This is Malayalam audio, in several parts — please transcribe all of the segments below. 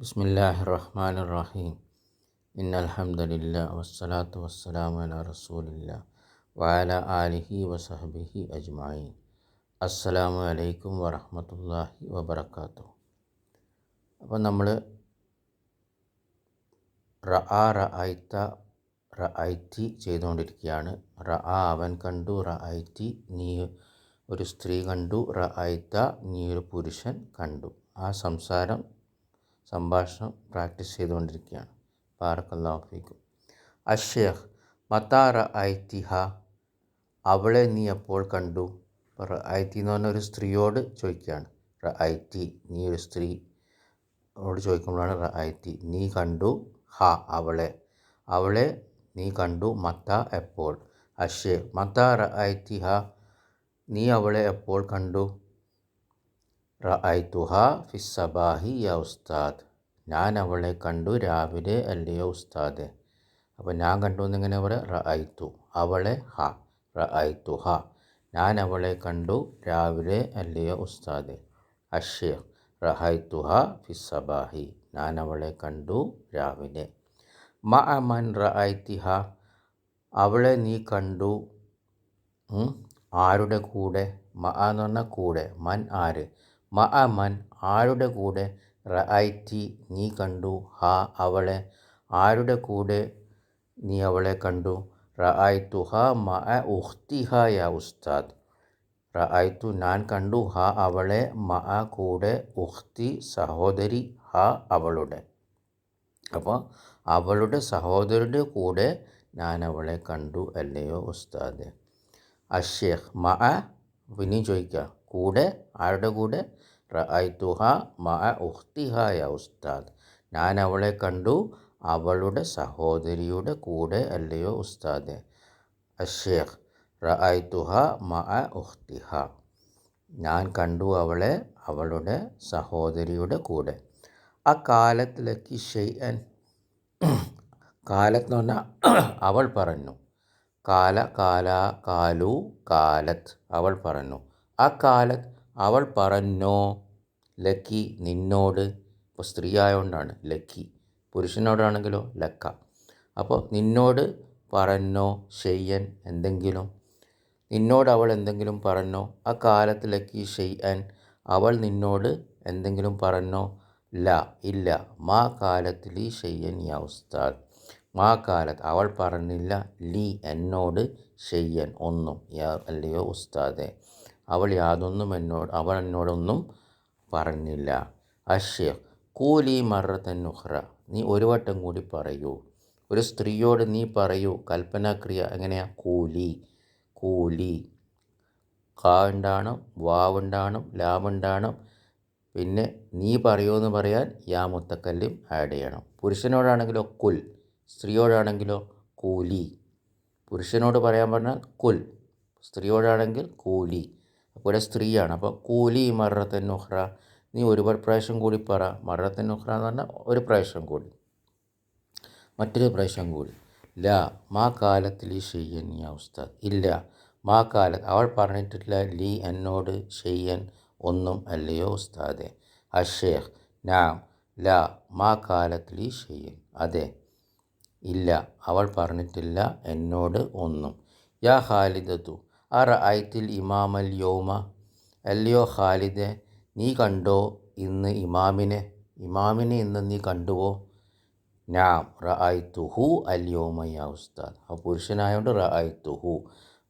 ബിസ്മില്ലാഹി റഹ്മാൻ റഹീം ഇന്നൽഹംദലില്ല വസ്സലാത്തു വസ്സലാം റസൂലില്ല വാല ആലിഹി വസഹബിഹി അജ്മായി അസ്സലാമു അലൈക്കും വറഹമത്തല്ലാഹി വബർക്കാത്തു അപ്പം നമ്മൾ റ ആ റ ഐത്ത റ ഐറ്റി ചെയ്തുകൊണ്ടിരിക്കുകയാണ് റ ആ അവൻ കണ്ടു റ ഐറ്റി നീ ഒരു സ്ത്രീ കണ്ടു റ ഐത്ത നീ ഒരു പുരുഷൻ കണ്ടു. ആ സംസാരം സംഭാഷണം പ്രാക്ടീസ് ചെയ്തുകൊണ്ടിരിക്കുകയാണ്. പാറക്കല്ലാഫിക്കും അഷേഖ് മത്താറ ഐത്തിഹ അവളെ നീ എപ്പോൾ കണ്ടു. റ ഐത്തി എന്ന് പറഞ്ഞ ഒരു സ്ത്രീയോട് ചോദിക്കുകയാണ്. റ ഐറ്റി നീ ഒരു സ്ത്രീ ഓട് ചോദിക്കുമ്പോഴാണ് റ ഐത്തി നീ കണ്ടു ഹ അവളെ. അവളെ നീ കണ്ടു മത്ത എപ്പോൾ? അഷേ മത്ത റ ഐത്തി ഹ നീ അവളെ എപ്പോൾ കണ്ടു? റ ഐത്തുഹ ഫിസ്സബാഹി യ ഉസ്താദ്. ഞാൻ അവളെ കണ്ടു രാവിലെ അല്ലയോ ഉസ്താദ്. അപ്പോൾ ഞാൻ കണ്ടു എന്നിങ്ങനെ പറയാം റഅയ്തു അവളെ ഹ റ ഐത്തു ഹ ഞാൻ അവളെ കണ്ടു രാവിലെ അല്ലയോ ഉസ്താദ്. അഷ്യ റഹൈത്തുഹ ഫിസ്സബാഹി ഞാൻ അവളെ കണ്ടു രാവിലെ. മ അമൻ റഅയ്തിഹ അവളെ നീ കണ്ടു ആരുടെ കൂടെ? മ എന്ന് പറഞ്ഞാൽ കൂടെ മൻ ആര്? മ അമൻ ആരുടെ കൂടെ? റഅയ്റ്റി നീ കണ്ടു. ഹാ അവളെ. ആരുടെ കൂടെ നീ അവളെ കണ്ടു? റഅയ്ത്തു ഹ മഅ ഉഖ്തിഹ യാ ഉസ്താദ്. റഅയ്ത്തു ഞാൻ കണ്ടു. ഹാ അവളെ. മഅ കൂടെ ഉഖ്തി സഹോദരി. ഹാ അവളുടെ. അപ്പോൾ അവളുടെ സഹോദരിയുടെ കൂടെ ഞാൻ അവളെ കണ്ടു അല്ലയോ ഉസ്താദ്. അഷേഖ് മഅ പിന്നെയും ചോദിക്കുക കൂടെ? ആരുടെ കൂടെ? റഅയ്തുഹ മഅ ഉഖ്തിഹ യ ഉസ്താദ്. ഞാൻ അവളെ കണ്ടു അവളുടെ സഹോദരിയുടെ കൂടെ അല്ലയോ ഉസ്താദ്? അഷേഖ് റഅയ്തുഹ മഅ ഉഖ്തിഹ. ഞാൻ കണ്ടു അവളെ അവളുടെ സഹോദരിയുടെ കൂടെ. ആ കാലത്തിലേക്ക് ഷെയ്യൻ കാലത്ത് എന്ന് പറഞ്ഞാൽ അവൾ പറഞ്ഞു. കാല കാല കാലു കാലത്ത് അവൾ പറഞ്ഞു. ആ കാലത്ത് അവൾ പറഞ്ഞോ ലക്കി നിന്നോട് ഇപ്പോൾ സ്ത്രീ ആയതുകൊണ്ടാണ് ലക്കി പുരുഷനോടാണെങ്കിലോ? ലക്ക. അപ്പോൾ നിന്നോട് പറഞ്ഞോ ഷെയ്യൻ എന്തെങ്കിലും? നിന്നോട് അവൾ എന്തെങ്കിലും പറഞ്ഞോ? ആ കാലത്ത് ലക്കി ഷെയ്യൻ അവൾ നിന്നോട് എന്തെങ്കിലും പറഞ്ഞോ? ല ഇല്ല. മാ കാലത്തിൽ ഈ ഷെയ്യൻ യാ ഉസ്താദ്. മാ കാലത്ത് അവൾ പറഞ്ഞില്ല ലീ എന്നോട് ഷെയ്യൻ ഒന്നും അല്ലയോ ഉസ്താദെ. അവൾ യാതൊന്നും എന്നോട് അവൾ എന്നോടൊന്നും പറഞ്ഞില്ല. അഷ്യ കൂലി മറത്തൻ തന്നുഹ്ര നീ ഒരു വട്ടം കൂടി പറയൂ. ഒരു സ്ത്രീയോട് നീ പറയൂ കൽപ്പനാക്രിയ എങ്ങനെയാ? കൂലി കൂലി. കാ ഉണ്ടാണം വാവുണ്ടാണം പിന്നെ നീ പറയൂ എന്ന് പറയാൻ യാ മുത്തക്കല്ലും ആഡ് ചെയ്യണം. പുരുഷനോടാണെങ്കിലോ കുൽ സ്ത്രീയോടാണെങ്കിലോ കൂലി. പുരുഷനോട് പറയാൻ പറഞ്ഞാൽ കുൽ സ്ത്രീയോടാണെങ്കിൽ കൂലി. അപ്പോൾ സ്ത്രീയാണ്. അപ്പോൾ കൂലി മറത്തൻ നുഹ്റ നീ ഒരു പ്രാവശ്യം കൂടി പറ. മറത്തൻ നുഹ്റ എന്ന് പറഞ്ഞാൽ ഒരു പ്രാവശ്യം കൂടി. മറ്റൊരു പ്രാവശ്യം കൂടി. ല മാ കാലത്തിൽ ഈ ഷെയ്യൻ യാ ഉസ്താദ്. ഇല്ല മാ കാലത്ത് അവൾ പറഞ്ഞിട്ടില്ല ലീ എന്നോട് ഷെയ്യൻ ഒന്നും അല്ലയോ ഉസ്താദെ. അഷേഖ് നാം ല മാ കാലത്തിൽ ഈ ഷെയ്യൻ. അതെ. ഇല്ല അവൾ പറഞ്ഞിട്ടില്ല എന്നോട് ഒന്നും. യാ ഖാലിദത്തു അറ ഐത്തിൽ ഇമാമൽ യോമ. അല്ലയോ ഖാലിദെ നീ കണ്ടോ ഇന്ന് ഇമാമിനെ? ഇമാമിനെ ഇന്ന് നീ കണ്ടുവോ? നാം റ തുഹു അല്യോമ യാ ഉസ്താദ്. ആ പുരുഷനായോണ്ട് റ തുഹു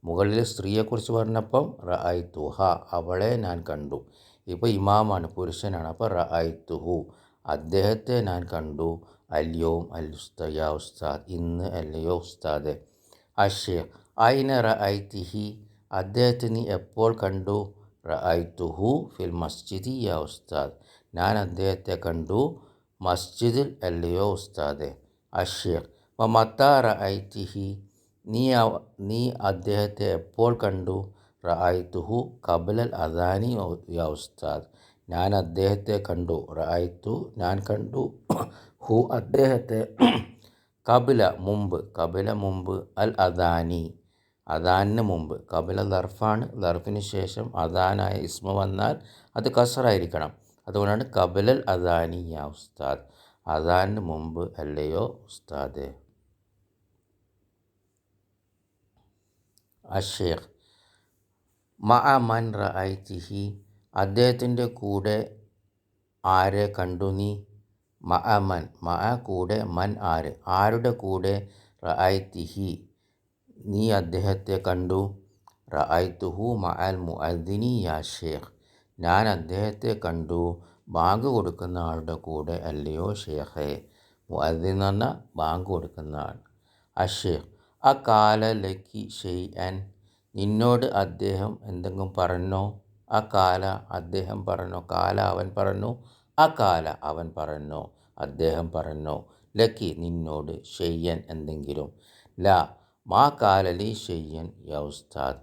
മുകളിൽ സ്ത്രീയെക്കുറിച്ച് പറഞ്ഞപ്പം റ തുഹ അവളെ ഞാൻ കണ്ടു. ഇപ്പോൾ ഇമാമാണ് പുരുഷനാണ്. അപ്പോൾ റ തുഹു അദ്ദേഹത്തെ ഞാൻ കണ്ടു. അല്യോം അൽ ഉസ്ത യാ ഉസ്താദ്. ഇന്ന് അല്ലയോ ഉസ്താദെ. അഷ്യ ഐന റ തിഹി അദ്ദേഹത്തെ എപ്പോൾ കണ്ടു? റഅയ്തുഹു ഫിൽ മസ്ജിദി യാ ഉസ്താദ്. ഞാൻ അദ്ദേഹത്തെ കണ്ടു മസ്ജിദിൽ അല്ലയോ ഉസ്താദെ? അഷീർ വ മത്ത റഅയ്തിഹി നീ നീ അദ്ദേഹത്തെ എപ്പോൾ കണ്ടു? റഅയ്തുഹു കബലൽ അദാനി യാ ഉസ്താദ്. ഞാൻ അദ്ദേഹത്തെ കണ്ടു. റഅയ്തു ഞാൻ കണ്ടു. ഹു അദ്ദേഹത്തെ കബില മുമ്പ് കബില മുമ്പ് അൽ അദാനി. അദാനിന് മുമ്പ്. കപില ദർഫാണ്. ദർഫിന് ശേഷം അദാനായ ഇസ്മ വന്നാൽ അത് കസറായിരിക്കണം അതുകൊണ്ടാണ് കബലൽ അദാനി യാ ഉസ്താദ്. അദാനിന് മുമ്പ് അല്ലയോ ഉസ്താദ്? അഷേഖ്. മഅ മൻ റഅയ്തിഹി. അദ്ദേഹത്തിന്റെ കൂടെ ആരെ കണ്ടു നീ? മഅ മൻ. മഅ കൂടെ മൻ ആര്? ആരുടെ കൂടെ റഅയ്തിഹി? നീ അദ്ദേഹത്തെ കണ്ടു? റഅയ്തുഹു മഅൽ മുഅദ്ദിനി യാ ഷേഖ് ഞാൻ അദ്ദേഹത്തെ കണ്ടു. ബാങ്ക് കൊടുക്കുന്ന ആളുടെ കൂടെ അല്ലയോ ഷേഖേ മുഅദ്ദിൻ എന്ന് പറഞ്ഞാൽ ബാങ്ക് കൊടുക്കുന്ന ആൾ. അഷേഖ് ആ കാല ലക്കി ഷെയ് ആൻ നിന്നോട് അദ്ദേഹം എന്തെങ്കിലും പറഞ്ഞോ? ആ കാല അദ്ദേഹം പറഞ്ഞോ. കാല അവൻ പറഞ്ഞു? ആ കാല അവൻ പറഞ്ഞു. അദ്ദേഹം പറഞ്ഞു. ലക്കി നിന്നോട് ഷെയ്യൻ എന്തെങ്കിലും. ല മാ കാലലി ഷെയ്യൻ യാ ഉസ്താദ്.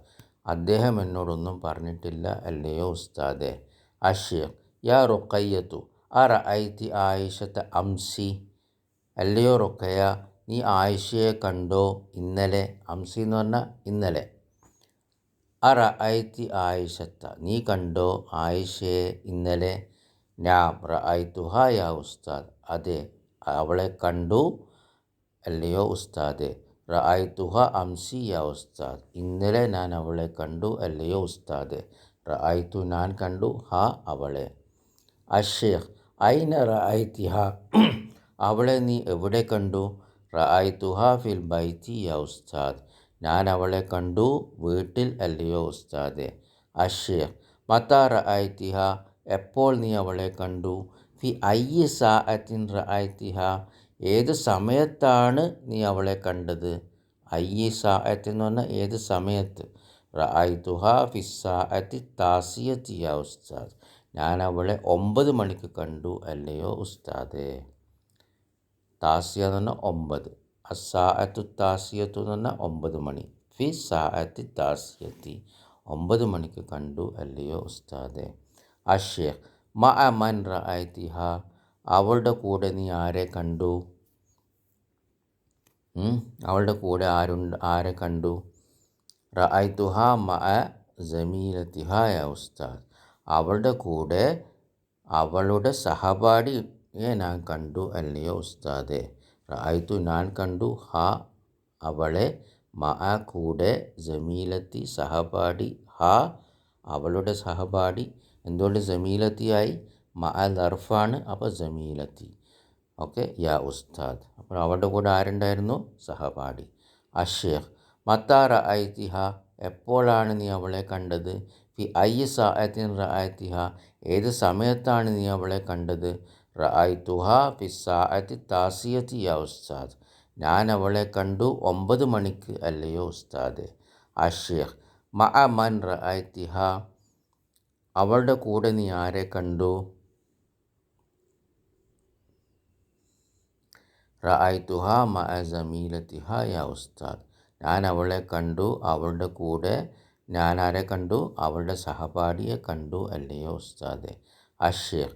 അദ്ദേഹം എന്നോടൊന്നും പറഞ്ഞിട്ടില്ല അല്ലയോ ഉസ്താദെ. അഷേഖ് യാ റുക്കയ്യത്തു ആ റഅയ്തി ആയിഷത്തെ അംസി. അല്ലയോ റുക്കയ നീ ആയിഷയെ കണ്ടോ ഇന്നലെ? അംസി എന്ന് പറഞ്ഞാൽ ഇന്നലെ. ആ റഅയ്തി ആയിഷത്ത നീ കണ്ടോ ആയിഷയെ ഇന്നലെ? നാം ഹാ യാ ഉസ്താദ്. അതെ അവളെ കണ്ടു അല്ലയോ ഉസ്താദെ. റഅയ്തുഹ അംസി യാ ഉസ്താദ് ഇന്നലെ ഞാൻ അവളെ കണ്ടു അല്ലയോ ഉസ്താദെ റഅയ്തു ഞാൻ കണ്ടു ഹ അവളെ അഷേഖ് ഐന റഅയ്തിഹ അവളെ നീ എവിടെ കണ്ടു റഅയ്തുഹ ഫിൽ ബൈത്തി യാ ഉസ്താദ് ഞാൻ അവളെ കണ്ടു വീട്ടിൽ അല്ലയോ ഉസ്താദെ അഷേഖ് മത്ത റഅയ്തിഹ എപ്പോൾ നീ അവളെ കണ്ടു ഫി ഐ സാഅത്തിൻ റഅയ്തിഹ ഏത് സമയത്താണ് നീ അവളെ കണ്ടത്? ഐ സാഅത്ത് എന്ന് പറഞ്ഞാൽ ഏത് സമയത്ത്? ഉസ്താദ്. ഞാൻ അവളെ ഒമ്പത് മണിക്ക് കണ്ടു അല്ലയോ ഉസ്താദേ? താസിയ എന്ന് പറഞ്ഞാൽ ഒമ്പത്. അസാഅത്തു താസിയത്തു എന്ന് പറഞ്ഞാൽ ഒമ്പത് മണി. ഫി സാഅത്തി താസിയത്തി. ഒമ്പത് മണിക്ക് കണ്ടു അല്ലയോ ഉസ്താദെ? അഷേഖ് മ മൻ റഅയ്തിഹ അവളുടെ കൂടെ നീ ആരെ കണ്ടു? അവളുടെ കൂടെ ആരുണ്ട് ആരെ കണ്ടു? റഅയ്തുഹ മ ഉസ്താദ്. അവളുടെ കൂടെ അവളുടെ സഹപാഠിയെ ഞാൻ കണ്ടു അല്ലയോ ഉസ്താദെ? റഅയ്തു ഞാൻ കണ്ടു. ഹ അവളെ മഅ കൂടെ ജമീലത്തി സഹപാഠി ഹ അവളുടെ സഹപാഠി. എന്തുകൊണ്ട് ജമീലത്തിയായി? മഅ ദർഫാണ് അപ്പോൾ ജമീലത്തി. ഓക്കെ യാ ഉസ്താദ്. അപ്പോൾ അവരുടെ കൂടെ ആരുണ്ടായിരുന്നു? സഹപാഠി. അഷേഖ് മത്താറ ഐതിഹ എപ്പോഴാണ് നീ അവളെ കണ്ടത്? ഫി ഐ സാഅത്തിൻ റഅത്തിഹ ഏത് സമയത്താണ് നീ അവളെ കണ്ടത്? റഅത്തുഹ ഫി സാഅത്തി താസിയത്തി യാ ഉസ്താദ്. ഞാൻ അവളെ കണ്ടു ഒമ്പത് മണിക്ക് അല്ലയോ ഉസ്താദ്. അഷേഖ് മഅ മൻ റഅത്തിഹ അവളുടെ കൂടെ നീ ആരെ കണ്ടു? റഅയ്തുഹ മഅ ജമീലത്തിഹ യാ ഉസ്താദ്. ഞാൻ അവളെ കണ്ടു അവളുടെ കൂടെ ഞാൻ ആരെ കണ്ടു? അവളുടെ സഹപാഠിയെ കണ്ടു അല്ലയോ ഉസ്താദെ? അഷീർ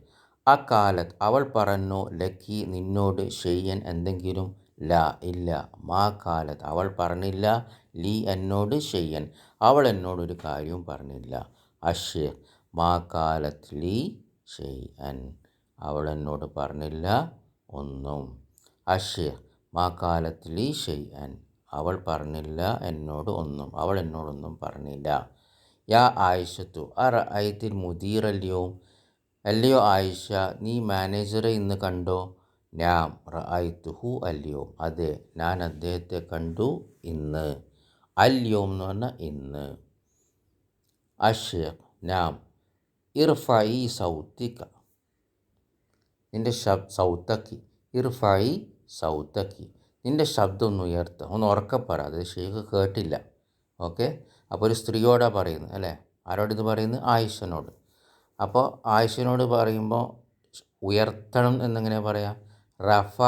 ആ കാലത്ത് അവൾ പറഞ്ഞു ലക്കി നിന്നോട് ഷെയ്യൻ എന്തെങ്കിലും? ല ഇല്ല. മാ കാലത്ത് അവൾ പറഞ്ഞില്ല ലീ എന്നോട് ഷെയ്യൻ. അവൾ എന്നോടൊരു കാര്യവും പറഞ്ഞില്ല. അഷീർ മാ കാലത്ത് ലീ ഷെയ്യൻ. അവൾ എന്നോട് പറഞ്ഞില്ല ഒന്നും. അഷേഖ് മാ കാലത്ത് ലീ ഷെയ്യൻ അവൾ പറഞ്ഞില്ല എന്നോട് ഒന്നും അവൾ എന്നോടൊന്നും പറഞ്ഞില്ല. യാ ആയിഷത്തു അറ ഐത്തിൽ മുദീറല്ലയോ? അല്ലയോ ആയിഷ നീ മാനേജറെ ഇന്ന് കണ്ടോ? നാം റഅയ്തുഹു അല്ലയോ. അതെ ഞാൻ അദ്ദേഹത്തെ കണ്ടു ഇന്ന്. അല്ലയോ എന്ന് പറഞ്ഞാൽ ഇന്ന്. അഷ്യ നാം ഇർഫായി സൗത്തിക്ക നിന്റെ ശബ് സൗത്തക്കി. ഇർഫായി സൗത്തക്കി. നിന്റെ ശബ്ദം ഒന്ന് ഉയർത്തുക ഒന്ന് ഉറക്കെ അത് ഷെയ്ഖ് കേട്ടില്ല. ഓക്കെ? അപ്പോൾ ഒരു സ്ത്രീയോടാണ് പറയുന്നത് അല്ലേ? ആരോട് ഇത് പറയുന്നത് ആയിഷനോട് അപ്പോൾ ആയിഷനോട് പറയുമ്പോൾ ഉയർത്തണം എന്നെങ്ങനെ പറയാം? റഫ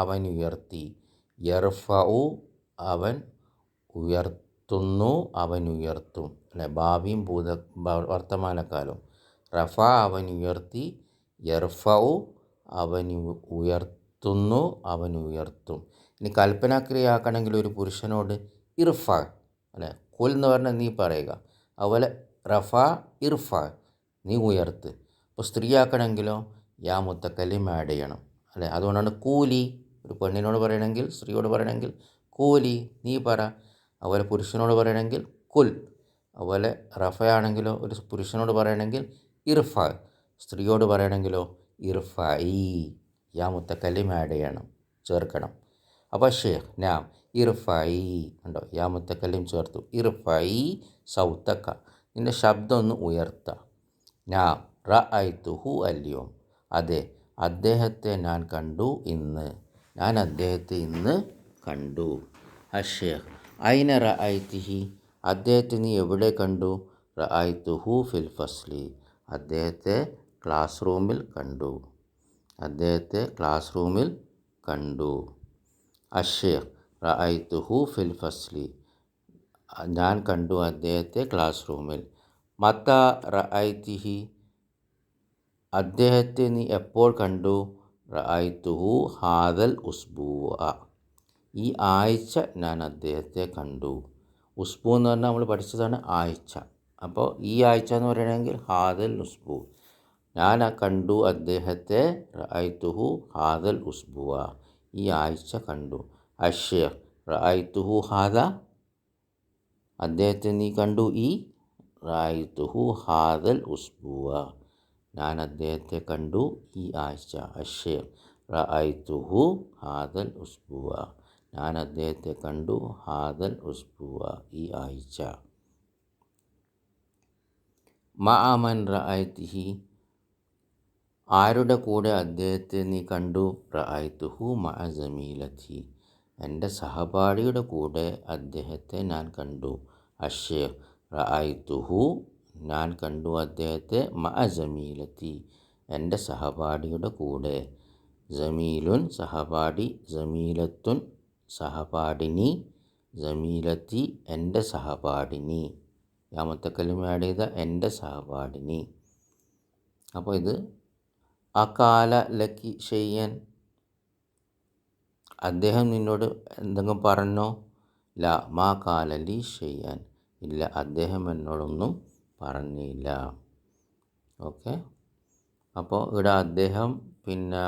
അവൻ ഉയർത്തി. യർഫഉ അവൻ ഉയർത്തുന്നു അവൻ ഉയർത്തും. അല്ലെ? ഭാവിയും ഭൂത വർത്തമാനക്കാലവും റഫ അവൻ ഉയർത്തി യർഫഉ അവൻ ഉയർത്തുന്നു അവൻ ഉയർത്തും. ഇനി കൽപ്പനാക്രിയാക്കണമെങ്കിൽ ഒരു പുരുഷനോട് ഇർഫ അല്ലെ? കുൽ എന്ന് പറഞ്ഞാൽ നീ പറയുക. അതുപോലെ റഫ ഇർഫ നീ ഉയർത്ത്. ഇപ്പോൾ സ്ത്രീയാക്കണമെങ്കിലോ യാ മുത്തക്കല്ലിം ആഡ് ചെയ്യണം അല്ലേ? അതുകൊണ്ടാണ് കൂലി ഒരു പെണ്ണിനോട് പറയണമെങ്കിൽ സ്ത്രീയോട് പറയണമെങ്കിൽ കൂലി നീ പറ. അതുപോലെ പുരുഷനോട് പറയണമെങ്കിൽ കുൽ. അതുപോലെ റഫയാണെങ്കിലോ ഒരു പുരുഷനോട് പറയണമെങ്കിൽ ഇർഫ. സ്ത്രീയോട് പറയണമെങ്കിലോ ഇർഫ ഈ യാ മുത്തക്കല്ലിം ആഡ് ചെയ്യണം ചേർക്കണം. അപ്പോൾ ഷേഖ് നാം ഇർഫായി ഉണ്ടോ? യാ മുത്തക്കല്ലിം ചേർത്തു. ഇർഫായി സൗത്തക്ക. നിന്റെ ശബ്ദം ഒന്ന് ഉയർത്ത. നാം റ ഐത്തുഹു അല്യോം. അതെ അദ്ദേഹത്തെ ഞാൻ കണ്ടു ഇന്ന്. ഞാൻ അദ്ദേഹത്തെ ഇന്ന് കണ്ടു. അഷേഖ് ഐന റ ഐത്തിഹി അദ്ദേഹത്തെ നീ എവിടെ കണ്ടു? റ ഐത്തുഹു ഫിൽ ഫസ്ലി. അദ്ദേഹത്തെ ക്ലാസ് റൂമിൽ കണ്ടു. അദ്ദേഹത്തെ ക്ലാസ് റൂമിൽ കണ്ടു. അഷേഖ് റ ഐത്തുഹു ഫിൽ ഫസ്ലി. ഞാൻ കണ്ടു അദ്ദേഹത്തെ ക്ലാസ് റൂമിൽ മത്ത റ ഐത്തിഹി അദ്ദേഹത്തെ നീ എപ്പോൾ കണ്ടു? റഅയ്തുഹു ഹാദൽ ഉസ്ബൂ ഈ ആഴ്ച ഞാൻ അദ്ദേഹത്തെ കണ്ടു. ഉസ്ബു എന്ന് പറഞ്ഞാൽ നമ്മൾ പഠിച്ചതാണ് ആഴ്ച. അപ്പോൾ ഈ ആഴ്ച എന്ന് പറയണമെങ്കിൽ ഹാദൽ ഉസ്ബു ഞാൻ കണ്ടു അദ്ദേഹത്തെ റഅയ്തുഹു ഹാദൽ ഉസ്ബുവ. ഈ ആഴ്ച കണ്ടു. അഷേഖ് റഅയ്തുഹു ഹാദ? അദ്ദേഹത്തെ നീ കണ്ടു. ഈ റഅയ്തുഹു ഹാദൽ ഉസ്ബുവ. ഞാൻ അദ്ദേഹത്തെ കണ്ടു ഈ ആഴ്ച. അഷേർ റഅയ്തുഹു ഹാദൽ ഉസ്ബുവ. ഞാൻ അദ്ദേഹത്തെ കണ്ടു ഹാദൽ ഉസ്ബുവ. ഈ ആഴ്ച. മഅമൻ റഅയ്തിഹി. ആരുടെ കൂടെ അദ്ദേഹത്തെ നീ കണ്ടു? റഅയ്തുഹു മഅ ജമീലത്തി. എന്റെ സഹപാഠിയുടെ കൂടെ അദ്ദേഹത്തെ ഞാൻ കണ്ടു. അഷേർ റഅയ്തുഹു ഞാൻ കണ്ടു അദ്ദേഹത്തെ മഅ ജമീലത്തി. എന്റെ സഹപാഠിയുടെ കൂടെ. ജമീലുൻ സഹപാഠി ജമീലത്തുൻ സഹപാഠിനി ജമീലത്തി എന്റെ സഹപാഠിനി. യാമത്തക്കല്ലും ആഡ് ചെയ്ത എന്റെ സഹപാഠിനി. അപ്പോൾ ഇത് അകാല ലക്കി ഷെയ്യൻ അദ്ദേഹം നിന്നോട് എന്തെങ്കിലും പറഞ്ഞോ? ല മാ കാലലി ഷെയ്യാൻ ഇല്ല അദ്ദേഹം എന്നോടൊന്നും പറഞ്ഞില്ല. ഓക്കെ. അപ്പോൾ ഇവിടെ അദ്ദേഹം പിന്നെ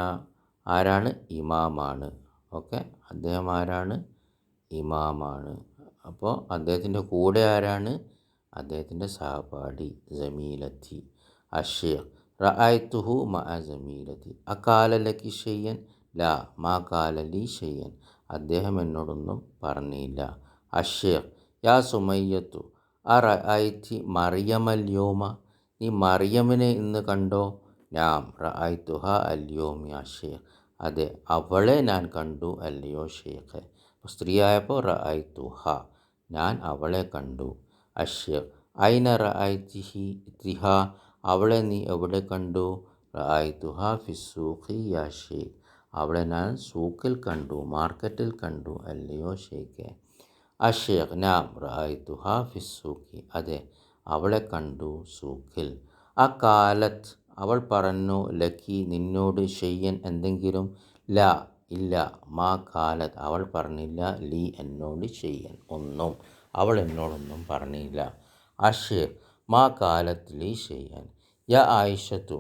ആരാണ്? ഇമാമാണ്. ഓക്കെ. അദ്ദേഹം ആരാണ്? ഇമാമാണ്. അപ്പോൾ അദ്ദേഹത്തിന്റെ കൂടെ ആരാണ്? അദ്ദേഹത്തിന്റെ സഹപാഠി ജമീലത്തി അഷേഖ് റഅയ്തുഹു മഅ അഖാല അകാലലക്കി ഷെയ്യൻ? ലാ. മാ കാലലി ഷെയ്യൻ. അദ്ദേഹം എന്നോടൊന്നും പറഞ്ഞില്ല. അഷേഖ് യാ സുമയ്യത്തു അറഅയ്തി മറിയമൽ യോമ? നീ മറിയമിനെ ഇന്ന് കണ്ടോ? നാം റഅയ്തുഹ അല്യോമി ഷേഖ് അതെ അവളെ ഞാൻ കണ്ടു അല്ലയോ ഷേഖ്? സ്ത്രീയായപ്പോൾ റഅയ്തുഹ. ഞാൻ അവളെ കണ്ടു. അഷേഖ് ഐന റഅയ്തിഹി തിഹ അവളെ നീ എവിടെ കണ്ടു? റഅയ്തുഹ ഫിസൂഖി യാ അവളെ ഞാൻ സൂക്കിൽ കണ്ടു മാർക്കറ്റിൽ കണ്ടു അല്ലയോ ഷേഖെ അഷേഖ് നാം റായിത്തുഹ ഫിസൂഖി അതെ അവളെ കണ്ടു സൂക്കിൽ. ആ കാലത്ത് അവൾ പറഞ്ഞു ലക്കി നിന്നോട് ഷെയ്യൻ എന്തെങ്കിലും? ല ഇല്ല മാ കാലത്ത് അവൾ പറഞ്ഞില്ല ലീ എന്നോട് ഷെയ്യൻ ഒന്നും അവൾ എന്നോടൊന്നും പറഞ്ഞില്ല. അഷേഖ് മാ കാലത്ത് ലീ ഷെയ്യൻ. യ عائشة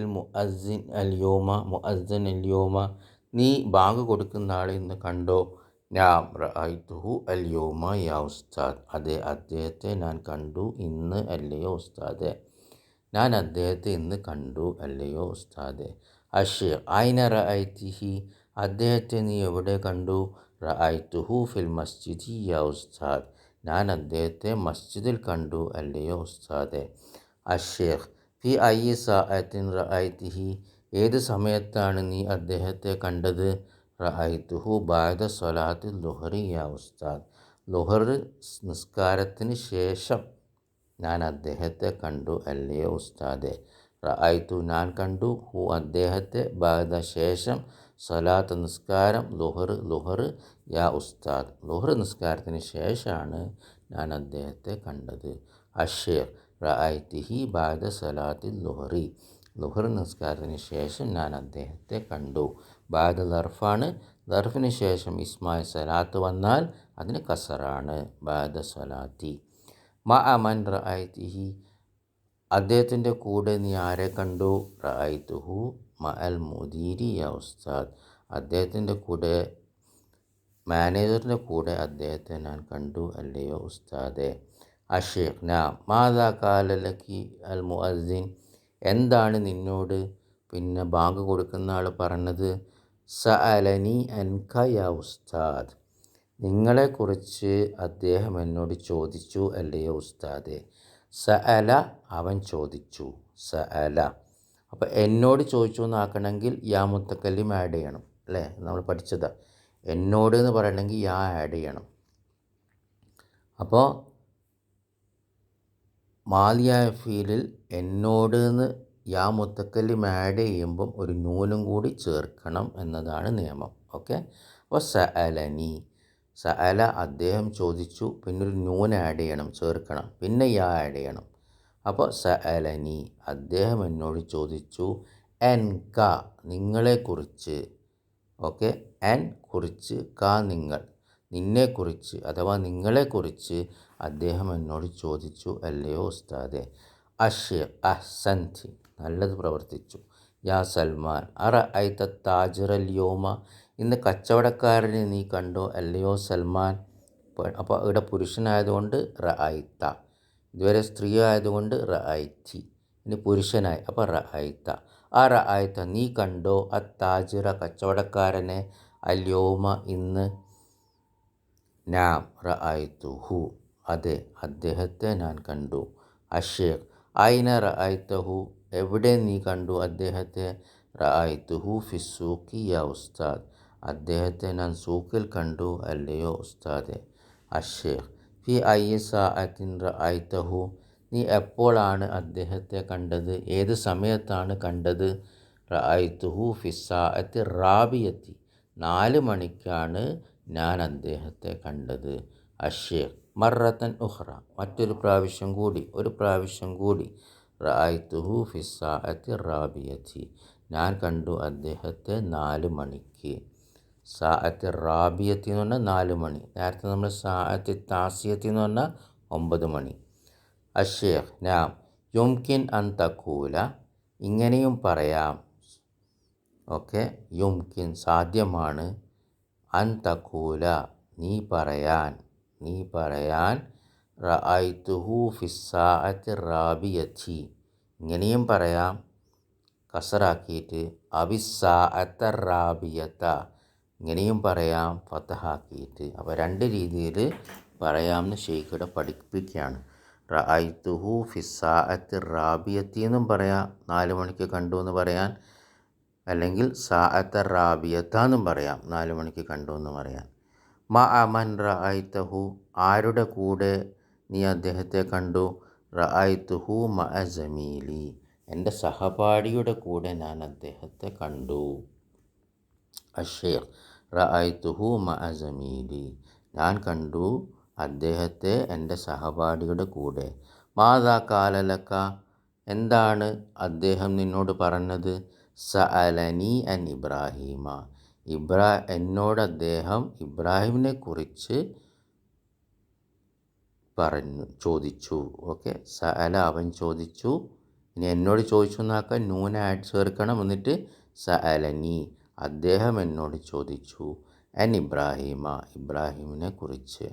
المؤذن മുഅസിൻ مؤذن മുഅസിൻ അല്യോമ നീ ബാങ്ക് കൊടുക്കുന്ന ആളെ ഇന്ന് കണ്ടോ? ഞാൻ റഅയ്തുഹു അല്യോമ യാ ഉസ്താദ്. അതെ അദ്ദേഹത്തെ ഞാൻ കണ്ടു ഇന്ന് അല്ലയോ ഉസ്താദെ. ഞാൻ അദ്ദേഹത്തെ ഇന്ന് കണ്ടു അല്ലയോ ഉസ്താദെ. അഷേഖ് ഐന റഅയ്തിഹി അദ്ദേഹത്തെ നീ എവിടെ കണ്ടു? റഅയ്തുഹു ഫിൽ മസ്ജിദി യാ ഉസ്താദ്. ഞാൻ അദ്ദേഹത്തെ മസ്ജിദിൽ കണ്ടു അല്ലയോ ഉസ്താദെ. അഷേഖ് ഫി ഐ. സാഅത്തിൻ റഅയ്തിഹി ഏത് സമയത്താണ് നീ അദ്ദേഹത്തെ കണ്ടത്? റഅയ്തുഹു ബാദ സ്വലാത്തി ലുഹറി യാ ഉസ്താദ്. ലുഹർ നിസ്കാരത്തിന് ശേഷം ഞാൻ അദ്ദേഹത്തെ കണ്ടു അല്ലയോ ഉസ്താദെ? റഅയ്തു ഞാൻ കണ്ടു. ഹു അദ്ദേഹത്തെ ബാദ ശേഷം സ്വലാത്ത് നിസ്കാരം ലുഹർ ലുഹർ യാ ഉസ്താദ്. ലുഹർ നിസ്കാരത്തിന് ശേഷമാണ് ഞാൻ അദ്ദേഹത്തെ കണ്ടത്. അഷേർ റഅയ്തിഹി ബാദ സലാത്തിൽ ലുഹറി. ലുഹർ നിസ്കാരത്തിന് ശേഷം ഞാൻ അദ്ദേഹത്തെ കണ്ടു. ബാദ ദർഫാണ്. ദർഫിന് ശേഷം ഇസ്മായ സലാത്ത് വന്നാൽ അതിന് കസറാണ്. ബാദ സലാത്തി. മ അമൻ റഅയ്തിഹി. അദ്ദേഹത്തിന്റെ കൂടെ നീ ആരെ കണ്ടു? റഅയ്തുഹു മ അൽ മുദീരി യാ ഉസ്താദ്. അദ്ദേഹത്തിന്റെ കൂടെ മാനേജറിന്റെ കൂടെ അദ്ദേഹത്തെ ഞാൻ കണ്ടു അല്ലയോ ഉസ്താദെ? അഷേഖ് നാ മാതാ കാലലക്കി അൽ മുഅദ്ദിൻ എന്താണ് നിന്നോട് പിന്നെ ബാങ്ക് കൊടുക്കുന്ന ആൾ പറഞ്ഞത്? സ അലനി അൻക യാ ഉസ്താദ് നിങ്ങളെക്കുറിച്ച് അദ്ദേഹം എന്നോട് ചോദിച്ചു അല്ലേ ഉസ്താദെ? സ അല അവൻ ചോദിച്ചു സ അല അപ്പോൾ എന്നോട് ചോദിച്ചു എന്നാക്കണമെങ്കിൽ യാ മുത്തക്കല്ലിം ആഡ് ചെയ്യണം അല്ലേ? നമ്മൾ പഠിച്ചതാണ് എന്നോട് എന്ന് പറയണമെങ്കിൽ യാ ആഡ് ചെയ്യണം. അപ്പോൾ മാലിയായ ഫീലിൽ എന്നോട് എന്ന് യാ മുത്തക്കല്ലിം ആഡ് ചെയ്യുമ്പം ഒരു നൂനും കൂടി ചേർക്കണം എന്നതാണ് നിയമം. ഓക്കെ? അപ്പോൾ സ അലനി സ അല അദ്ദേഹം ചോദിച്ചു പിന്നെ ഒരു നൂൻ ആഡ് ചെയ്യണം ചേർക്കണം. പിന്നെ യാ ആഡ് ചെയ്യണം. അപ്പോൾ സ അലനി അദ്ദേഹം എന്നോട് ചോദിച്ചു എൻ ക നിങ്ങളെക്കുറിച്ച്. ഓക്കെ? എൻ കുറിച്ച് ക നിങ്ങൾ. നിന്നെക്കുറിച്ച് അഥവാ നിങ്ങളെക്കുറിച്ച് അദ്ദേഹം എന്നോട് ചോദിച്ചു അല്ലയോ ഉസ്താദെ അഷിർ അഹ്സൻതി നല്ലത് പ്രവർത്തിച്ചു. യാ സൽമാൻ അറ ഐത്ത അൽ യോമ ഇന്ന് കച്ചവടക്കാരനെ നീ കണ്ടോ? അല്ലയോ സൽമാൻ അപ്പോൾ ഇവിടെ പുരുഷനായതുകൊണ്ട് റ ഐത്ത ഇതുവരെ സ്ത്രീ ആയതുകൊണ്ട് റ ഐത്തി ഇനി പുരുഷനായി അപ്പോൾ റ ഐത്ത ആ റ ഐത്ത നീ കണ്ടോ? അ താജിറ കച്ചവടക്കാരനെ അല്യോമ ഇന്ന് നാം റഅയ്തുഹു അതെ അദ്ദേഹത്തെ ഞാൻ കണ്ടു. അഷേഖ് ഐന റഅയ്തഹു എവിടെ നീ കണ്ടു അദ്ദേഹത്തെ? റഅയ്തുഹു ഫിസൂക്കി യാ ഉസ്താദ്. അദ്ദേഹത്തെ ഞാൻ സൂക്കിൽ കണ്ടു അല്ലയോ ഉസ്താദെ? അഷേഖ് ഫി ഐ സാഅത്തിൻ റഅയ്തഹു നീ എപ്പോഴാണ് അദ്ദേഹത്തെ കണ്ടത്? ഏത് സമയത്താണ് കണ്ടത്? റഅയ്തുഹു ഹു ഫി സാഅത്തി റാബിയത്തി. നാല് മണിക്കാണ് ഞാൻ അദ്ദേഹത്തെ കണ്ടത് അഷേഖ് മറത്തൻ ഉഹ്റ. മറ്റൊരു പ്രാവശ്യം കൂടി ഒരു പ്രാവശ്യം കൂടി. റായ്ത്തുഹു ഞാൻ കണ്ടു അദ്ദേഹത്തെ നാല് മണിക്ക്. സാഅത്തി റാബിയത്തി എന്ന് പറഞ്ഞാൽ നാല് മണി. നേരത്തെ നമ്മൾ സാഅത്തി താസിയത്തി എന്ന് പറഞ്ഞാൽ ഒമ്പത് മണി. അഷേഖ് നാം യുംകിൻ അൻ തക്കൂല ഇങ്ങനെയും പറയാം. ഓക്കെ? യുംകിൻ സാധ്യമാണ്. അൻ നീ പറയാൻ നീ പറയാൻ റഅയ്തുഹു ഫിസ്സാഅത്തി റാബിയത്തി. ഇങ്ങനെയും പറയാം. കസറാക്കിയിട്ട് അബിസ്സാഅത്ത റാബിയത്ത. ഇങ്ങനെയും പറയാം ഫത്തഹാക്കിയിട്ട് അപ്പോൾ രണ്ട് രീതിയിൽ പറയാമെന്ന് ഷെയ്ഖിടെ പഠിപ്പിക്കുകയാണ്. റഅയ്തുഹു ഫിസ്സാഅത്തി റാബിയത്തി എന്നും പറയാം. നാല് മണിക്ക് കണ്ടു എന്ന് പറയാൻ അല്ലെങ്കിൽ സാഅത്ത റാബിയത്ത എന്നും പറയാം. നാല് മണിക്ക് കണ്ടു എന്ന് പറയാം. മ അമൻ റഅയ്തഹു ആരുടെ കൂടെ നീ അദ്ദേഹത്തെ കണ്ടു? റഅയ്തുഹു മ ജമീലി എന്റെ സഹപാഠിയുടെ കൂടെ ഞാൻ അദ്ദേഹത്തെ കണ്ടു. അഷേഖ് റഅയ്തുഹു മ ജമീലി ഞാൻ കണ്ടു അദ്ദേഹത്തെ എന്റെ സഹപാഠിയുടെ കൂടെ. മാതാ കാലലക്ക എന്താണ് അദ്ദേഹം നിന്നോട് പറഞ്ഞത്? സ അലനി അൻ ഇബ്രാഹീമ. ഇബ്രാ എന്നോട് അദ്ദേഹം ഇബ്രാഹിമിനെ കുറിച്ച് പറഞ്ഞു ചോദിച്ചു. ഓക്കെ? സ അല അവൻ ചോദിച്ചു. ഇനി എന്നോട് ചോദിച്ചു എന്നാക്കാൻ നൂന ആഡ് ചേർക്കണം എന്നിട്ട് സ അലനി അദ്ദേഹം എന്നോട് ചോദിച്ചു. അൻ ഇബ്രാഹിമ ഇബ്രാഹിമിനെ കുറിച്ച്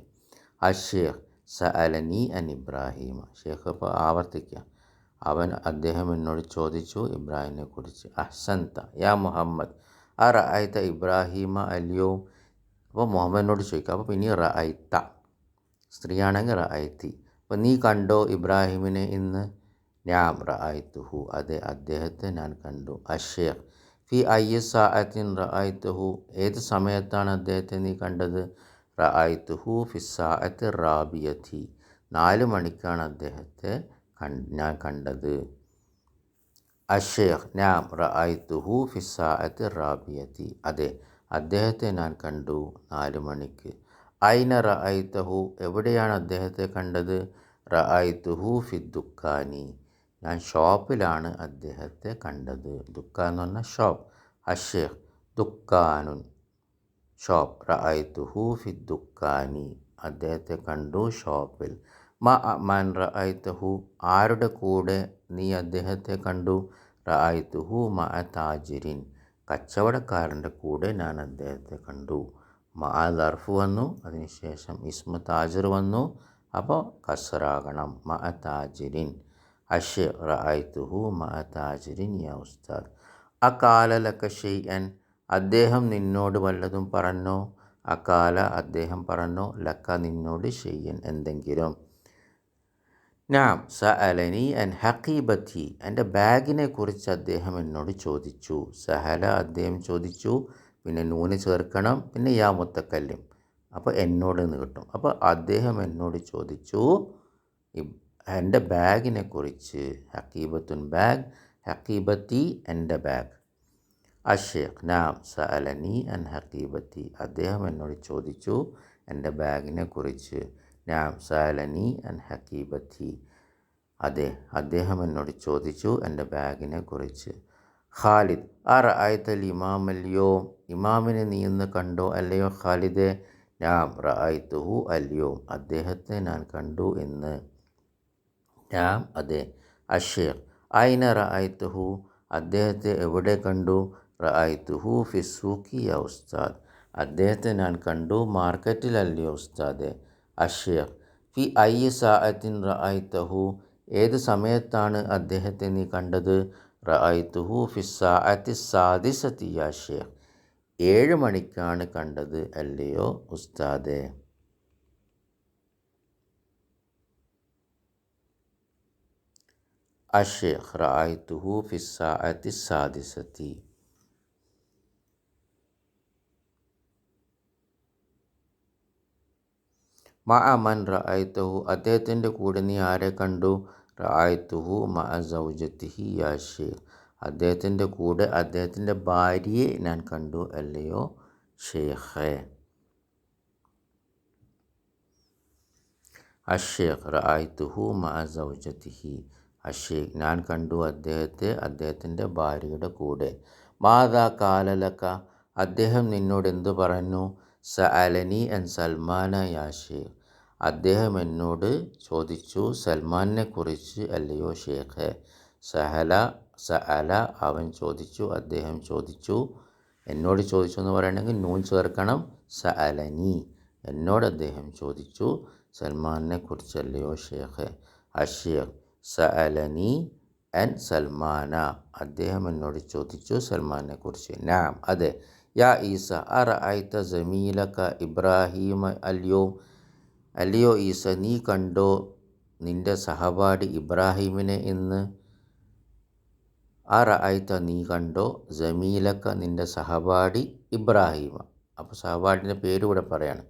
അഷേഖ് സഅലനി അലനി അൻ ഇബ്രാഹിമ. ഷേഖ് അപ്പോൾ ആവർത്തിക്കുക അവൻ അദ്ദേഹം എന്നോട് ചോദിച്ചു ഇബ്രാഹിമിനെ കുറിച്ച് അഹ്സന്ത യാ മുഹമ്മദ് ആ റഅയ്ത ഇബ്രാഹിമ അലിയോ? അപ്പോൾ മുഹമ്മദിനോട് ചോദിക്കുക അപ്പോൾ പിന്നെ റഅയ്ത്ത സ്ത്രീയാണെങ്കിൽ റഅയ്ത്തി അപ്പോൾ നീ കണ്ടോ ഇബ്രാഹിമിനെ ഇന്ന്? ഞാൻ റഅയ്ത്തുഹു അതെ അദ്ദേഹത്തെ ഞാൻ കണ്ടു അഷേഖ് ഫി ഐ സാഅത്തിൻ റഅയ്ത്തുഹു ഏത് സമയത്താണ് അദ്ദേഹത്തെ നീ കണ്ടത്? റഅയ്ത്തുഹു ഫി സാഅത്തി റാബിയത്തി നാല് മണിക്കാണ് അദ്ദേഹത്തെ ഞാൻ കണ്ടത്. അഷേഖ് നാം റഅയ്ത്തുഹു ഫി സാഅത്തി റാബിയത്തി. അതെ അദ്ദേഹത്തെ ഞാൻ കണ്ടു നാല് മണിക്ക്. ഐന റഅയ്തഹു എവിടെയാണ് അദ്ദേഹത്തെ കണ്ടത്? റഅയ്തുഹു ഫി ദുഃഖാനി. ഞാൻ ഷോപ്പിലാണ് അദ്ദേഹത്തെ കണ്ടത്. ദുഃഖ എന്ന് പറഞ്ഞാൽ ഷോപ്പ്. അഷേഖ് ദുക്കാനുൻ ഷോപ്പ്. റഅയ്തുഹു ഫി ദുഃഖാനി. അദ്ദേഹത്തെ കണ്ടു ഷോപ്പിൽ. മ മൻ ആരുടെ കൂടെ നീ അദ്ദേഹത്തെ കണ്ടു? റഅയ്തുഹു മഅ താജിരിൻ കച്ചവടക്കാരന്റെ കൂടെ ഞാൻ അദ്ദേഹത്തെ കണ്ടു. മഅ ദർഫ് വന്നു അതിനുശേഷം ഇസ്മ താജിർ വന്നു. അപ്പോൾ കസറാകണം മഅ താജിരിൻ. അഷ് റഅയ്തുഹു മഅ താജിരിൻ യാ ഉസ്താദ്. അകാല ലക ഷെയ്അൻ അദ്ദേഹം നിന്നോട് വല്ലതും പറഞ്ഞോ? അകാല അദ്ദേഹം പറഞ്ഞോ ലക്ക നിന്നോട് ഷെയ്യൻ എന്തെങ്കിലും? നാം സ അലനി അൻ ഹക്കീബത്തി എന്റെ ബാഗിനെ കുറിച്ച് അദ്ദേഹം എന്നോട് ചോദിച്ചു. സഹല അദ്ദേഹം ചോദിച്ചു പിന്നെ നൂന് ചേർക്കണം പിന്നെ യാ മുത്തക്കല്ലും. അപ്പോൾ എന്നോട് നിന്ന് കിട്ടും. അപ്പോൾ അദ്ദേഹം എന്നോട് ചോദിച്ചു എന്റെ ബാഗിനെ കുറിച്ച് ഹക്കീബത്തുൻ ബാഗ് ഹക്കീബത്തി എന്റെ ബാഗ്. അഷേഖ് നാം സ അലനി അൻ ഹക്കീബത്തി അദ്ദേഹം എന്നോട് ചോദിച്ചു എന്റെ ബാഗിനെ കുറിച്ച്. നാം സാലനി അൻ ഹക്കീബത്തി അതെ അദ്ദേഹം എന്നോട് ചോദിച്ചു എന്റെ ബാഗിനെ കുറിച്ച്. ഖാലിദ് ആർ ആയത്തൽ ഇമാം അല്ലയോ ഇമാമിനെ നീ ഇന്ന് കണ്ടോ അല്ലയോ ഖാലിദെ? നാം റായത്തുഹു അല്ലയോ അദ്ദേഹത്തെ ഞാൻ കണ്ടു എന്ന്. നാം അതെ അഷേഖ് ആയിന റായത്തുഹു അദ്ദേഹത്തെ എവിടെ കണ്ടു? റായത്തുഹു ഫിസൂക്കി ഉസ്താദ്. അദ്ദേഹത്തെ ഞാൻ കണ്ടു മാർക്കറ്റിലല്ലയോ ഉസ്താദെ? അഷേഖ് ഫി ഐ സാഅത്തിൻ റഅയ്ത്തഹു ഏത് സമയത്താണ് അദ്ദേഹത്തെ നീ കണ്ടത്? റഅയ്ത്തുഹു ഫി സാഅത്തി സാദിസത്തി യാ ഷേഖ് ഏഴ് മണിക്കാണ് കണ്ടത് അല്ലയോ ഉസ്താദേ? അഷേഖ് റഅയ്ത്തുഹു ഫി സാഅത്തി സാദിസത്തി മഅ അമൻ റഅയ്തുഹു അദ്ദേഹത്തിന്റെ കൂടെ നീ ആരെ കണ്ടു? റഅയ്തുഹു മഅ സൗജത്തിഹി അദ്ദേഹത്തിന്റെ കൂടെ അദ്ദേഹത്തിന്റെ ഭാര്യയെ ഞാൻ കണ്ടു അല്ലയോ ഷേഖെ? അഷേഖ് റഅയ്തുഹു സൗജത്തിഹി അഷേഖ് ഞാൻ കണ്ടു അദ്ദേഹത്തെ അദ്ദേഹത്തിന്റെ ഭാര്യയുടെ കൂടെ. മാതാ കാലലക്ക അദ്ദേഹം നിന്നോട് എന്തു പറഞ്ഞു? സ അലനി അൻ സൽമാന യാ ഷേഖ്. അദ്ദേഹം എന്നോട് ചോദിച്ചു സൽമാനെ കുറിച്ച് അല്ലയോ ഷേഖ് സഹല സഅല അല അവൻ ചോദിച്ചു അദ്ദേഹം ചോദിച്ചു എന്നോട് ചോദിച്ചു എന്ന് പറയണമെങ്കിൽ നൂൻ ചേർക്കണം സ അലനി എന്നോട് അദ്ദേഹം ചോദിച്ചു സൽമാനെ കുറിച്ചല്ലയോ ഷേഖ് അഷേഖ് സഅലനി അലനി അൻ സൽമാന അദ്ദേഹം എന്നോട് ചോദിച്ചു സൽമാനെ കുറിച്ച്. നാം അതെ യാ ഈസ അറ ഐത്ത ജമീലക്ക ഇബ്രാഹിം അല്ലയോ അല്ലയോ ഈസ നീ കണ്ടോ നിന്റെ സഹപാഠി ഇബ്രാഹിമിനെ ഇന്ന് ആ ഐത്ത നീ കണ്ടോ ജമീലക്ക നിന്റെ സഹപാഠി ഇബ്രാഹിമ? അപ്പോൾ സഹപാഠിന്റെ പേര് കൂടെ പറയാണ്.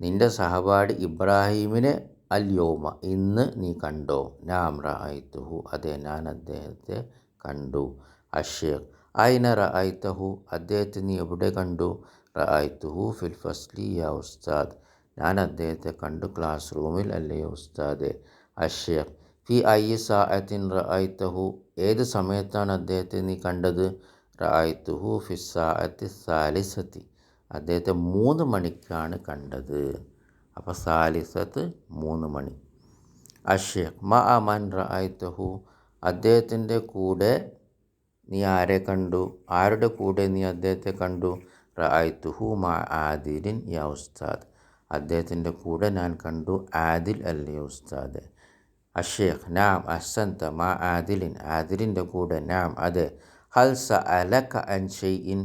നിന്റെ സഹപാഠി ഇബ്രാഹിമിനെ അല്യോമ ഇന്ന് നീ കണ്ടോ? നാം റഅയ്ത്തുഹു അതെ ഞാൻ അദ്ദേഹത്തെ കണ്ടു. അഷേഖ് ആയിന റഅയ്തഹു അദ്ദേഹത്തെ നീ എവിടെ കണ്ടു? റഅയ്തുഹു ഫിൽ ഫസ്ലി യാ ഉസ്താദ്. ഞാൻ അദ്ദേഹത്തെ കണ്ടു ക്ലാസ് റൂമിൽ അല്ലേ ഉസ്താദെ? അഷേഖ് ഫി ഐ സാഅത്തിൻ റഅയ്തഹു? ഏത് സമയത്താണ് അദ്ദേഹത്തെ നീ കണ്ടത്? റഅയ്തുഹു ഫി സാഅത്തി സാലിസത്തി. അദ്ദേഹത്തെ മൂന്ന് മണിക്കാണ് കണ്ടത്. അപ്പോൾ സാലിസത്ത് മൂന്ന് മണി. അഷേഖ് മ അമൻ റഅയ്തഹു? അദ്ദേഹത്തിന്റെ കൂടെ നീ ആരെ കണ്ടു? ആരുടെ കൂടെ നീ അദ്ദേഹത്തെ കണ്ടു? റഅയ്തുഹു മ ആദിരിൻ യാ ഉസ്താദ്. അദ്ദേഹത്തിന്റെ കൂടെ ഞാൻ കണ്ടു ആദിൽ അല്ലേ ഉസ്താദ്? അഷേഖ് നാം അസന്ത മാ ആദിലിൻ. ആദിലിന്റെ കൂടെ നാം അതെ ഹൽസ അലക്ക അലക അൻ ഷെയ്ഇൻ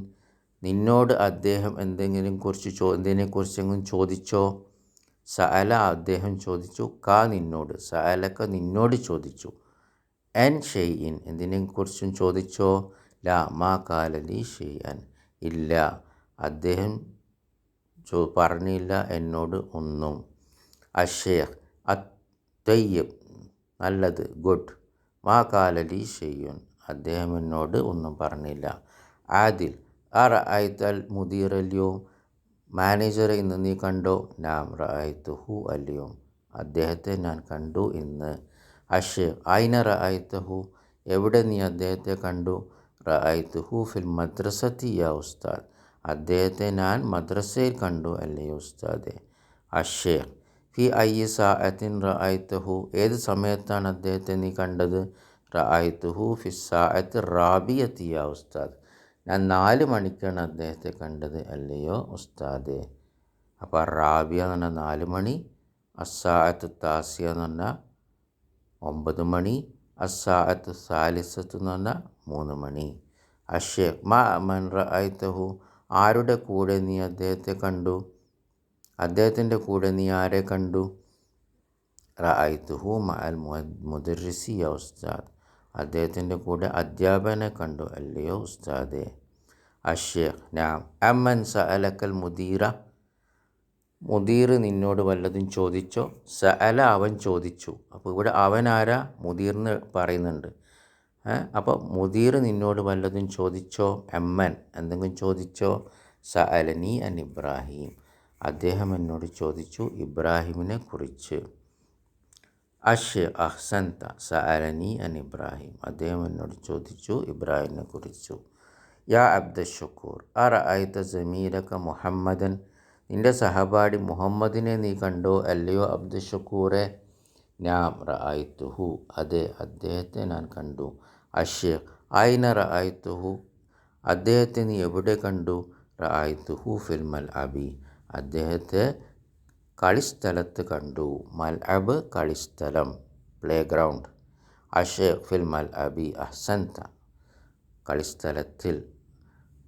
നിന്നോട് അദ്ദേഹം എന്തെങ്കിലും കുറിച്ച് ചോ എന്തിനെക്കുറിച്ചെങ്കിലും ചോദിച്ചോ? സ അല അദ്ദേഹം ചോദിച്ചു കാ നിന്നോട്? സ അലക്ക നിന്നോട് ചോദിച്ചു എൻ ഷെയ്ഇൻ എന്തിനെക്കുറിച്ചും ചോദിച്ചോ? ലാ മാ കാലലി ഷെയ്അൻ ഇല്ല. അദ്ദേഹം ചോ പറഞ്ഞില്ല എന്നോട് ഒന്നും. അഷേഖ് അത്തയ്യബ് നല്ലത് ഗുഡ്. മാ കാലലി ഷെയ്യുൻ. അദ്ദേഹം എന്നോട് ഒന്നും പറഞ്ഞില്ല. ആദിൽ അർ ഐത്തൽ മുദീർ അല്ലയോ മാനേജറെ ഇന്ന് നീ കണ്ടോ? നാം ഹു അല്ലയോ അദ്ദേഹത്തെ ഞാൻ കണ്ടു ഇന്ന്. അഷേഖ് ഐന ഹു എവിടെ നീ അദ്ദേഹത്തെ കണ്ടു? റഅയ്ത്തുഹു ഫിൽ മദ്രസത്തി യാ ഉസ്താദ്. അദ്ദേഹത്തെ ഞാൻ മദ്രസയിൽ കണ്ടു അല്ലയോ ഉസ്താദെ? അഷേഖ് ഫി ഐ സാഅത്തിൻ റായത്തുഹു ഏത് സമയത്താണ് അദ്ദേഹത്തെ നീ കണ്ടത്? റായത്തുഹു ഫി സാഅത്ത് യാ ഉസ്താദ്. ഞാൻ നാല് മണിക്കാണ് അദ്ദേഹത്തെ കണ്ടത് അല്ലയോ ഉസ്താദെ? അപ്പോൾ റാബിയ എന്ന് പറഞ്ഞാൽ നാല് മണി അസാഅത്ത് താസിയ എന്ന് പറഞ്ഞാൽ ഒമ്പത് മണി അസാഅത്ത് സാലിസത്ത് എന്ന് പറഞ്ഞാൽ മൂന്ന് മണി. അഷേഖ് മാ മൻ റഅയ്തഹു ആരുടെ കൂടെ നീ അദ്ദേഹത്തെ കണ്ടു? അദ്ദേഹത്തിന്റെ കൂടെ നീ ആരെ കണ്ടു? റഅയ്തുഹു മഅൽ മുദർരിസി ഉസ്താദ്. അദ്ദേഹത്തിന്റെ കൂടെ അധ്യാപനെ കണ്ടു അല്ലയോ ഉസ്താദെ? അഷേഖ് നാം. അമ്മൻ അലക്കൽ മുദീറ. മുദീർ നിന്നോട് വല്ലതും ചോദിച്ചോ? സഅല അവൻ ചോദിച്ചു. അപ്പോൾ ഇവിടെ അവൻ ആരാ? മുദീർന്ന് പറയുന്നുണ്ട്. അപ്പോൾ മുദീർ നിന്നോട് വല്ലതും ചോദിച്ചോ? എമ്മൻ എന്തെങ്കിലും ചോദിച്ചോ? സ അലനി അൻ ഇബ്രാഹിം. അദ്ദേഹം എന്നോട് ചോദിച്ചു ഇബ്രാഹിമിനെ കുറിച്ച്. അഷ് അഹ്സന്ത സ അലനി അൻ ഇബ്രാഹിം. അദ്ദേഹം എന്നോട് ചോദിച്ചു ഇബ്രാഹിമിനെ കുറിച്ചു. യാ അബ്ദ ഷക്കൂർ അറ ആയത്ത ജമീലക്ക മുഹമ്മദൻ നിന്റെ സഹപാഠി മുഹമ്മദിനെ നീ കണ്ടോ? അല്ലയോ അബ്ദുഷക്കൂറെ ഞാൻ റായിത്തുഹു അതെ അദ്ദേഹത്തെ ഞാൻ കണ്ടു. അഷേഖ് ആയിന റഅയ്ത്തുഹു? അദ്ദേഹത്തെ നീ എവിടെ കണ്ടു? റായിത്തുഹു ഫിൽ മൽ അബി അദ്ദേഹത്തെ കളിസ്ഥലത്ത് കണ്ടു. മൽ അബ് കളിസ്ഥലം പ്ലേ ഗ്രൗണ്ട് അഷേഖ് ഫിൽ മൽ അബി അഹ്സന്ത കളിസ്ഥലത്തിൽ.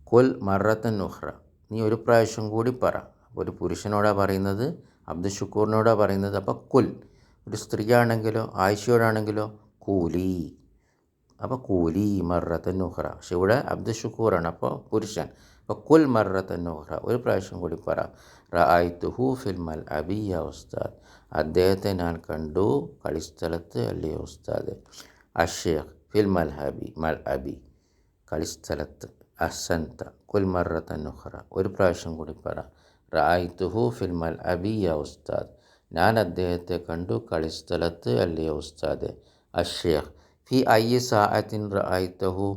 കുൽ മറത്തൻ നുഹ്റ നീ ഒരു പ്രാവശ്യം കൂടി പറ. ഒരു പുരുഷനോടാണ് പറയുന്നത് അബ്ദുൽ ഷുക്കൂറിനോടാണ് പറയുന്നത്. അപ്പോൾ കുൽ ഒരു സ്ത്രീയാണെങ്കിലോ ആയിഷയോടാണെങ്കിലോ കൂലി. അപ്പോൾ കൂലി മറത്തന്നുഹ്റ പക്ഷെ ഇവിടെ അബ്ദുൽ ഷുക്കൂറാണ് അപ്പോൾ പുരുഷൻ. അപ്പോൾ കുൽ മറത്തന്നുഹ്റ ഒരു പ്രാവശ്യം കൂടി പറ. റഅയ്തുഹു ഫിൽ മൽ അബിയ ഉസ്താദ്. അദ്ദേഹത്തെ ഞാൻ കണ്ടു. കളിസ്ഥലത്ത് അല്ലേ ഉസ്താദ്? അഷേഖ് ഫിൽ മൽ ഹബി മൽ അബി. കളിസ്ഥലത്ത്. അസന്ത. കുൽ മറത്തന്നുഹ്റ ഒരു പ്രാവശ്യം കൂടി പറ. റഅയ്തുഹു ഫിൽ മൽ അബിയ ഉസ്താദ്. ഞാൻ അദ്ദേഹത്തെ കണ്ടു. കളിസ്ഥലത്ത് അല്ലേ ഉസ്താദ്? അഷേഖ് ഫി ഐ സാഅത്തിൻ റായിത്തഹു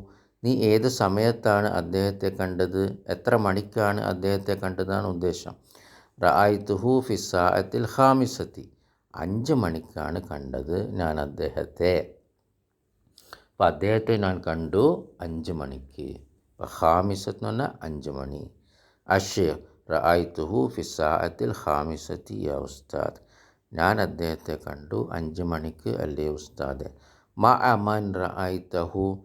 നീ ഏത് സമയത്താണ് അദ്ദേഹത്തെ കണ്ടത്? എത്ര മണിക്കാണ് അദ്ദേഹത്തെ കണ്ടതാണ് ഉദ്ദേശം. റായിത്തുഹു ഫി സാഅത്തിൽ ഹാമിസത്തി അഞ്ച് മണിക്കാണ് കണ്ടത് ഞാൻ അദ്ദേഹത്തെ. അപ്പോൾ അദ്ദേഹത്തെ ഞാൻ കണ്ടു അഞ്ച് മണിക്ക്. ഹാമിസത്ത് എന്ന് പറഞ്ഞാൽ അഞ്ച് മണി. അഷേ റായിത്തുഹു ഫി സാഅത്തിൽ ഹാമിസത്തി യാ ഉസ്താദ് ഞാൻ അദ്ദേഹത്തെ കണ്ടു അഞ്ച് മണിക്ക് അല്ലേ ഉസ്താദ്? മ അമൻ റഅയ്തഹു.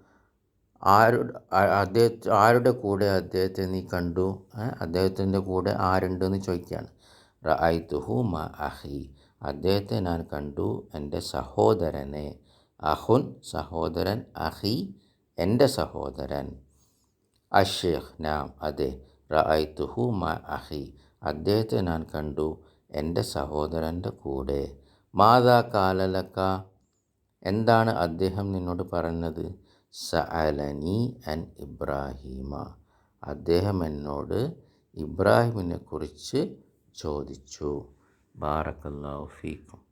ആരുടെ അദ്ദേഹത്തെ ആരുടെ കൂടെ അദ്ദേഹത്തെ നീ കണ്ടു? അദ്ദേഹത്തിന്റെ കൂടെ ആരുണ്ടെന്ന് ചോദിക്കുകയാണ്. റഅയ്തുഹു മാ അഹി. അദ്ദേഹത്തെ ഞാൻ കണ്ടു. എന്റെ സഹോദരനെ. അഹുൻ സഹോദരൻ അഹി എന്റെ സഹോദരൻ. അഷേഖ് നാം അതെ. റഅയ്തുഹു മാ അഹി. അദ്ദേഹത്തെ ഞാൻ കണ്ടു. എന്റെ സഹോദരന്റെ കൂടെ. മാതാ കാലലക്ക. എന്താണ് അദ്ദേഹം നിന്നോട് പറഞ്ഞത് സ അലനി അൻ ഇബ്രാഹീമ. അദ്ദേഹം എന്നോട് ഇബ്രാഹിമിനെക്കുറിച്ച് ചോദിച്ചു. ബാറക്കല്ലാഹു ഫീക്കും.